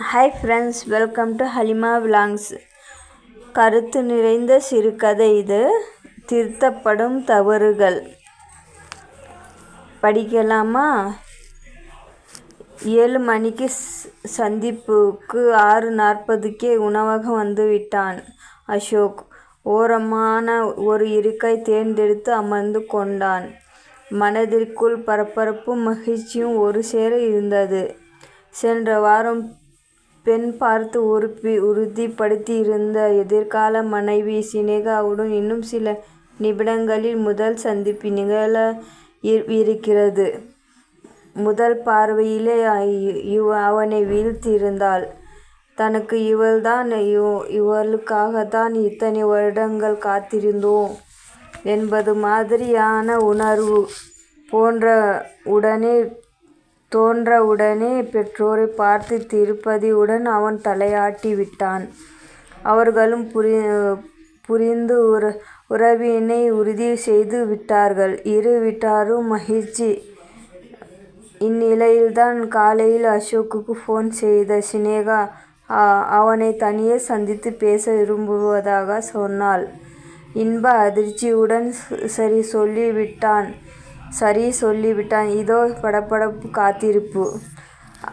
Hi friends welcome to Halima vlogs கருத்து நிறைந்த சிறுகதை இது. திருத்தப்படும் தவறுகள். படிக்கலாமா? ஏழு மணிக்கு சந்திப்புக்கு ஆறு நாற்பதுக்கே உணவகம் வந்து விட்டான் அசோக். ஓரமான ஒரு இருக்கை தேர்ந்தெடுத்து அமர்ந்து கொண்டான். மனதிற்குள் பரபரப்பும் மகிழ்ச்சியும் ஒரு சேர இருந்தது. சென்ற வாரம் பெண் பார்த்து உறுப்பி உறுதிப்படுத்தியிருந்த எதிர்கால மனைவி சினேகாவுடன் இன்னும் சில நிமிடங்களில் முதல் சந்திப்பு நிகழ இருக்கிறது. முதல் பார்வையிலே அவனை வீழ்த்தியிருந்தாள். தனக்கு இவள்தான் இவளுக்காகத்தான் இத்தனை வருடங்கள் காத்திருந்தோம் என்பது மாதிரியான உணர்வு போன்ற உடனே தோன்றவுடனே பெற்றோரை பார்த்து திருப்பதியுடன் அவன் தலையாட்டி விட்டான். அவர்களும் புரிந்து உறவினை உறுதி செய்து விட்டார்கள். இரு வீட்டாரும் மகிழ்ச்சி. இந்நிலையில்தான் காலையில் அசோக்குக்கு போன் செய்த சினேகா அவனை தனியே சந்தித்து பேச விரும்புவதாகச் சொன்னாள். இன்ப அதிர்ச்சியுடன் சரி சொல்லிவிட்டான் சரி சொல்லிவிட்டான். இதோ படபடப்பு காத்திருப்பு.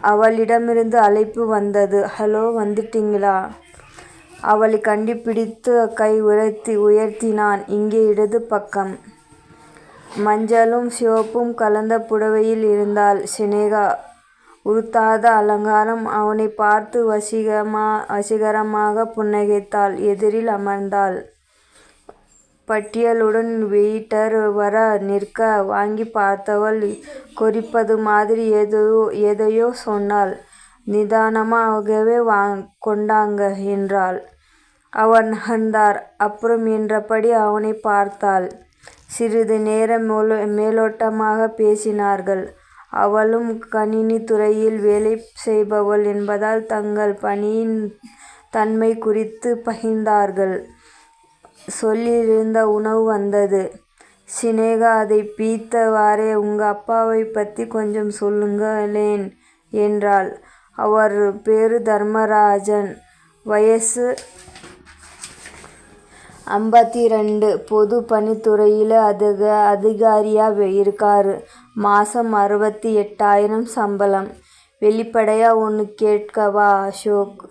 அவளிடமிருந்து அழைப்பு வந்தது. ஹலோ வந்துட்டீங்களா? அவளை கண்டுபிடித்து கை உயர்த்தி உயர்த்தினான். இங்கே இடது பக்கம். மஞ்சளும் சிவப்பும் கலந்த புடவையில் இருந்தாள் சினேகா. உருத்தாத அலங்காரம். அவனை பார்த்து வசீகரமாகப் புன்னகைத்தாள். எதிரில் அமர்ந்தாள். பட்டியலுடன் வெயிட்டர் வர நிற்க வாங்கிப் பார்த்தவள் கொறிப்பது மாதிரி எதையோ சொன்னாள். நிதானமாகவே கொண்டாங்க என்றாள். அவன் நகர்ந்தார். அப்புறம் என்றபடி அவனைப் பார்த்தாள். சிறிது நேரம் மேலோட்டமாகப் பேசினார்கள். அவளும் கணினித் துறையில் வேலை செய்பவள் என்பதால் தங்கள் பணியின் தன்மை குறித்துப் பகிர்ந்தார்கள். சொல்லியிருந்த உணவு வந்தது. சினேகா அதைப் பிய்த்தவாறே உங்க அப்பாவைப் பத்தி கொஞ்சம் சொல்லுங்களேன் என்றாள். அவர் பேரு தர்மராஜன். வயசு அம்பத்திரண்டு. பொதுப் பணித்துறையில அதிகாரியா இருக்காரு. மாசம் அறுபத்தி எட்டாயிரம் சம்பளம். வெளிப்படையா ஒன்று கேட்கவா அசோக்?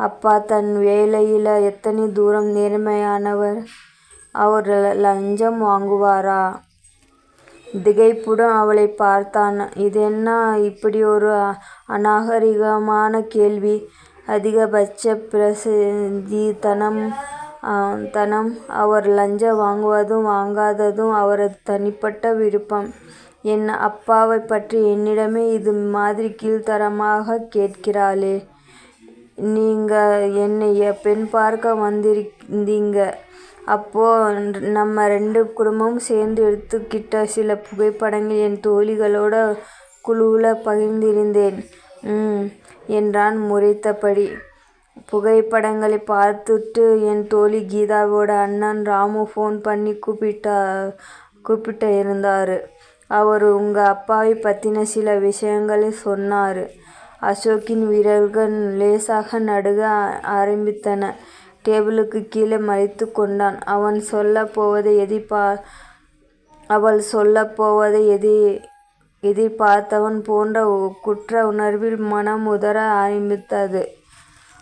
அப்பா தன் வேலையில் எத்தனை தூரம் நேர்மையானவர்? அவர் லஞ்சம் வாங்குவாரா? திகைப்புடன் அவளை பார்த்தான். இதென்ன இப்படி ஒரு அநாகரிகமான கேள்வி? அதிகபட்ச பிரசித்தித்தனம். அவர் லஞ்சம் வாங்குவதும் வாங்காததும் அவரது தனிப்பட்ட விருப்பம். என் அப்பாவைப் பற்றி என்னிடமே இது மாதிரி கீழ்த்தரமாக கேட்கிறாளே. நீங்கள் என்னைய பெண் பார்க்க வந்திருந்தீங்க. அப்போ நம்ம ரெண்டு குடும்பமும் சேர்ந்து எடுத்துக்கிட்ட சில புகைப்படங்கள் என் தோழிகளோட குழுவில் பகிர்ந்திருந்தேன். ம். என்றான் முறைத்தபடி. புகைப்படங்களை பார்த்துட்டு என் தோழி கீதாவோட அண்ணன் ராமு ஃபோன் பண்ணி கூப்பிட்ட கூப்பிட்டு இருந்தார் அவர் உங்கள் அப்பாவை பற்றின சில விஷயங்களை சொன்னார் அசோக்கின் விரல்கள் லேசாக நடுங்க ஆரம்பித்தன. டேபிளுக்குக் கீழே மறைத்துக் கொண்டான். அவள் சொல்லப் போவதை எதிர்பார்த்தவன் போன்ற குற்ற உணர்வில் மனம் உதற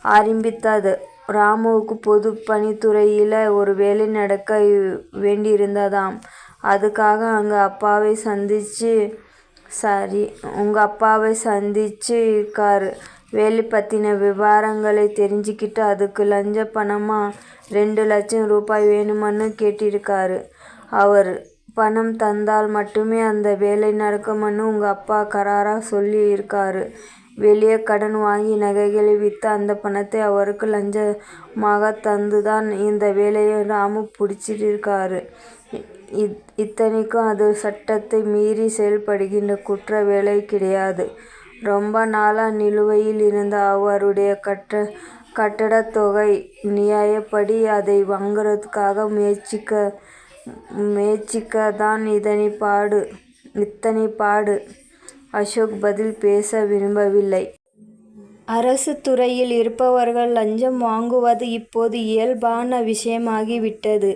ஆரம்பித்தது. ராமுவுக்கு பொது பணித்துறையில் ஒரு வேலை நடக்க வேண்டியிருந்ததாம். அதுக்காக உங்க அப்பாவை சந்திச்சிருக்காரு. வேலை பற்றின விவரங்களை தெரிஞ்சுக்கிட்டு அதுக்கு லஞ்ச பணமாக ரெண்டு லட்சம் ரூபாய் வேணும்னு கேட்டிருக்காரு. அவர் பணம் தந்தால் மட்டுமே அந்த வேலை நடக்கும்னு உங்கள் அப்பா கறாரா சொல்லியிருக்காரு. வெளியே கடன் வாங்கி நகைகளை விற்று அந்த பணத்தை அவருக்கு லஞ்சமாக தந்து தான் இந்த வேலையை ராமு பிடிச்சிருக்காரு இத்தனைக்கும் அது சட்டத்தை மீறி செயல்படுகின்ற குற்ற வேலை கிடையாது. ரொம்ப நாளா நிலுவையில் இருந்த அவருடைய கட்டடத் தொகை. நியாயப்படி அதை வாங்கறதுக்காக முயற்சிக்கத்தான் இத்தனை பாடு. அசோக் பதில் பேச விரும்பவில்லை. அரசு துறையில் இருப்பவர்கள் லஞ்சம் வாங்குவது இப்போது இயல்பான விஷயமாகி விட்டது.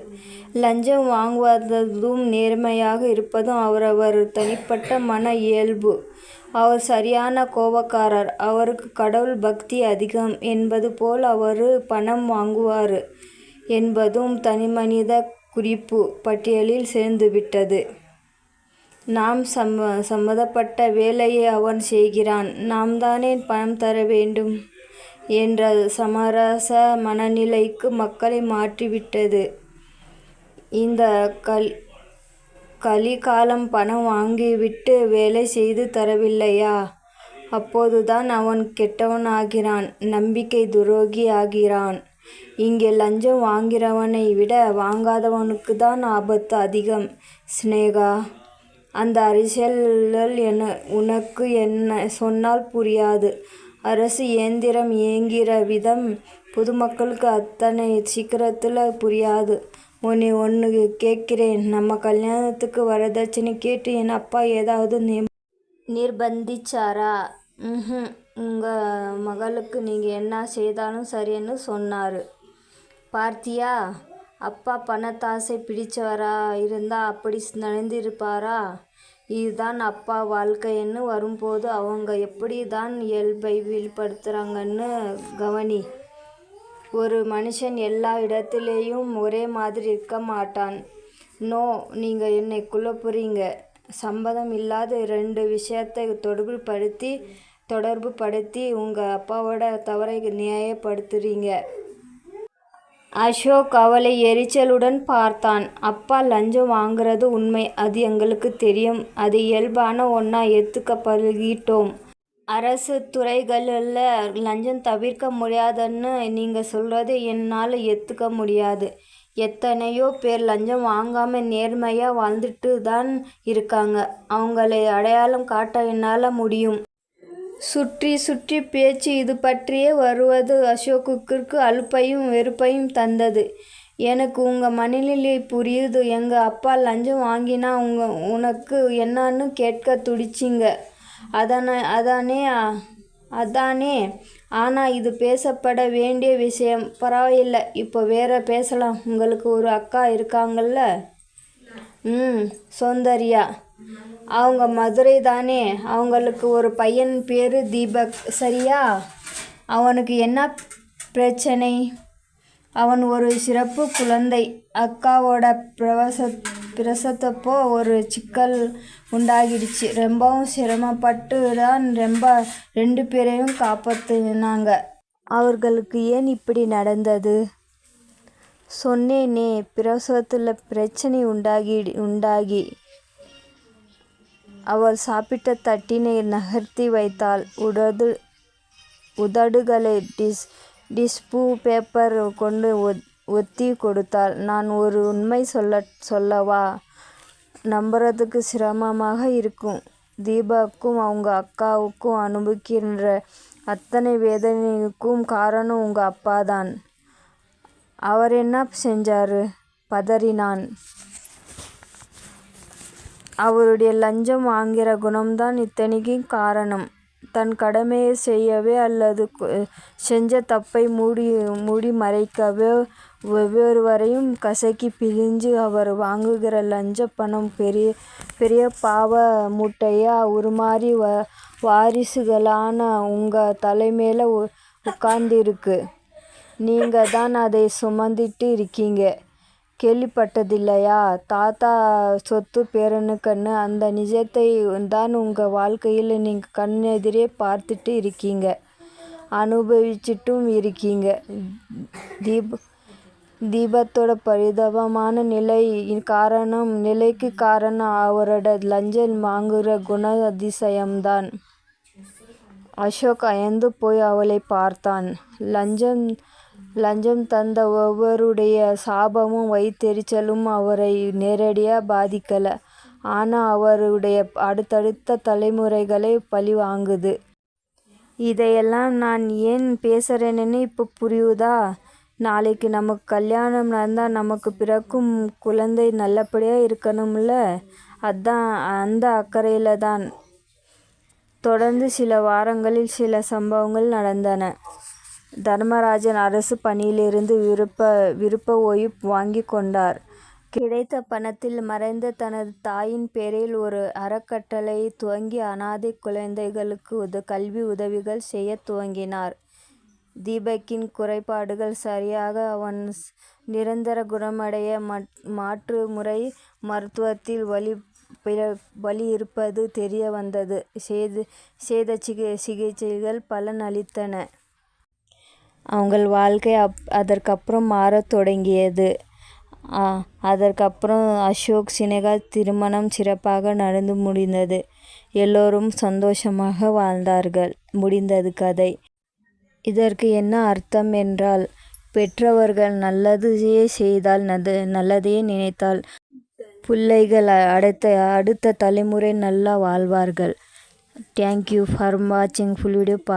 லஞ்சம் வாங்குவதும் நேர்மையாக இருப்பதும் அவரவர் தனிப்பட்ட மன இயல்பு. அவர் சரியான கோபக்காரர் அவருக்கு கடவுள் பக்தி அதிகம் என்பது போல் அவர் பணம் வாங்குவார் என்பதும் தனிமனித குறிப்பு பட்டியலில் சேர்ந்துவிட்டது. நாம் சம்பந்தப்பட்ட வேலையை அவன் செய்கிறான் நாம் தானே பணம் தர வேண்டும் என்ற சமரச மனநிலைக்கு மக்களை மாற்றிவிட்டது இந்த கல் கலிகாலம். பணம் வாங்கிவிட்டு வேலை செய்து தரவில்லையா அப்போதுதான் அவன் கெட்டவனாகிறான் நம்பிக்கை துரோகி ஆகிறான். இங்கே லஞ்சம் வாங்கிறவனை விட வாங்காதவனுக்கு தான் ஆபத்து அதிகம் சினேகா. அந்த அரசியல் உனக்கு என்ன சொன்னால் புரியாது. அரசு இயந்திரம் இயங்கிற விதம் பொதுமக்களுக்கு அத்தனை சீக்கிரத்துல புரியாது. உன்னை ஒன்று கேட்கிறேன். நம்ம கல்யாணத்துக்கு வரதட்சணை கேட்டு என் அப்பா ஏதாவது நிர்பந்திச்சாரா? ம்ஹூம். உங்க மகளுக்கு நீங்க என்ன செய்தாலும் சரின்னு சொன்னாரு. பார்த்தியா. அப்பா பணத்தாசை பிடிச்சவரா இருந்தால் அப்படி நடந்திருப்பாரா? இதுதான் அப்பா வாழ்க்கைன்னு வரும்போது அவங்க எப்படி தான் இயல்பை வெளிப்படுத்துறாங்கன்னு கவனி. ஒரு மனுஷன் எல்லா இடத்துலேயும் ஒரே மாதிரி இருக்க மாட்டான். நோ. நீங்கள் என்னை குழப்புறீங்க. சம்பந்தம் இல்லாத ரெண்டு விஷயத்தை தொடர்புபடுத்தி உங்கள் அப்பாவோட தவறை நியாயப்படுத்துறீங்க. அசோக் அவளை எரிச்சலுடன் பார்த்தான். அப்பா லஞ்சம் வாங்குறது உண்மை. அது எங்களுக்கு தெரியும். அது இயல்பான ஒன்றா ஏற்றுக்க பழகிட்டோம். அரசு துறைகளில் லஞ்சம் தவிர்க்க முடியாதுன்னு நீங்கள் சொல்கிறது என்னால் ஏற்றுக்க முடியாது. எத்தனையோ பேர் லஞ்சம் வாங்காமல் நேர்மையாக வாழ்ந்துட்டு தான் இருக்காங்க. அவங்களை அடையாளம் காட்ட என்னால் முடியும். சுற்றி சுற்றி பேச்சு இது பற்றியே வருவது அசோக்குக்கு அலுப்பையும் வெறுப்பையும் தந்தது. எனக்கு உங்கள் மனநிலை புரியுது. எங்கள் அப்பா லஞ்சம் வாங்கினா உனக்கு என்னான்னு துடிச்சிங்க துடிச்சீங்க. அதானே. அதானே ஆனால் இது பேசப்பட வேண்டிய விஷயம். பரவாயில்லை. இப்போ வேற பேசலாம். உங்களுக்கு ஒரு அக்கா இருக்காங்கல்ல. ம். சௌந்தர்யா. அவங்க மதுரை தானே அவங்களுக்கு ஒரு பையன் பேர் தீபக். சரியா. அவனுக்கு என்ன பிரச்சனை அவன் ஒரு சிறப்பு குழந்தை. அக்காவோட பிரசவத்தப்போ ஒரு சிக்கல் உண்டாகிடுச்சு. ரொம்பவும் சிரமப்பட்டு தான் ரொம்ப ரெண்டு பேரையும் காப்பாற்றினாங்க அவர்களுக்கு ஏன் இப்படி நடந்தது? சொன்னேனே. பிரசவத்தில் பிரச்சனை உண்டாகி உண்டாகி. அவள் சாப்பிட்ட தட்டினை நகர்த்தி வைத்தாள். உதடுகளை டிஸ் டிஸ்பூ பேப்பர் கொண்டு ஒத்தி கொடுத்தாள். நான் ஒரு உண்மை சொல்ல சொல்லவா? நம்புறதுக்கு சிரமமாக இருக்கும். தீபாவுக்கும் அவங்க அக்காவுக்கும் அனுபவிக்கின்ற அத்தனை வேதனைக்கும் காரணம் உங்க அப்பாதான். என்ன செஞ்சாரு? பதறினான். அவருடைய லஞ்சம் வாங்கிற குணம்தான் இத்தனைக்கும் காரணம். தன் கடமையைச் செய்யவே அல்லது செஞ்ச தப்பை மூடி மறைக்கவே ஒவ்வொருவரையும் கசக்கிப் பிழிஞ்சு அவர் வாங்குகிற லஞ்சப் பணம் பெரிய பாவ மூட்டையா உருமாறி வாரிசுகளான உங்க தலைமேல உக்காந்திருக்கு. நீங்கதான் அதைச் சுமந்துட்டு இருக்கீங்க. கேள்விப்பட்டதில்லையா? தாத்தா சொத்து பேரனுக்குன்னு. அந்த நிஜத்தை தான் உங்கள் வாழ்க்கையில் நீங்கள் கண்ணெதிரே பார்த்துட்டு இருக்கீங்க. அனுபவிச்சுட்டும் இருக்கீங்க. தீபத்தோட பரிதாபமான நிலை காரணம் நிலைக்கு காரணம் அவரோட லஞ்சம் வாங்குகிற குண அதிசயம்தான் அசோக் அயர்ந்து போய் அவளை பார்த்தான். லஞ்சம் லஞ்சம் தந்த ஒவ்வொருடைய சாபமும் வயித்தெரிச்சலும் அவரை நேரடியாக பாதிக்கலை ஆனால் அவருடைய அடுத்தடுத்த தலைமுறைகளை பழி வாங்குது. இதையெல்லாம் நான் ஏன் பேசுகிறேன்னு இப்போ புரியுதா? நாளைக்கு நமக்கு கல்யாணம் நடந்தால் நமக்கு பிறக்கும் குழந்தை நல்லபடியாக இருக்கணும்ல. அந்த அக்கறையில் தான் தொடர்ந்து சில வாரங்களில் சில சம்பவங்கள் நடந்தன. தர்மராஜன் அரசு பணியிலிருந்து விருப்ப விருப்ப ஓய்வு வாங்கிக் கொண்டார். கிடைத்த பணத்தில் மறைந்த தனது தாயின் பெயரில் ஒரு அறக்கட்டளை துவங்கி அனாதை குழந்தைகளுக்கு உத கல்வி உதவிகள் செய்யத் துவங்கினார். தீபக்கின் குறைபாடுகள் சரியாக அவன் நிரந்தர குணமடைய மாற்று முறை மருத்துவத்தில் வழி வழி இருப்பது தெரிய வந்தது. செய்த சிகிச்சைகள் பலன் அவங்கள் வாழ்க்கை அப் அதற்கப்புறம் மாறத் தொடங்கியது. அதற்கப்புறம் அசோக் சினேகா திருமணம் சிறப்பாக நடந்து முடிந்தது. எல்லோரும் சந்தோஷமாக வாழ்ந்தார்கள். முடிந்தது கதை. இதற்கு என்ன அர்த்தம் என்றால் பெற்றவர்கள் நல்லதையே செய்தால் நல்லதையே நினைத்தால் பிள்ளைகள் அடுத்த அடுத்த தலைமுறை நல்லா வாழ்வார்கள். தேங்க் யூ வாட்சிங் ஃபுல் வீடியோ பா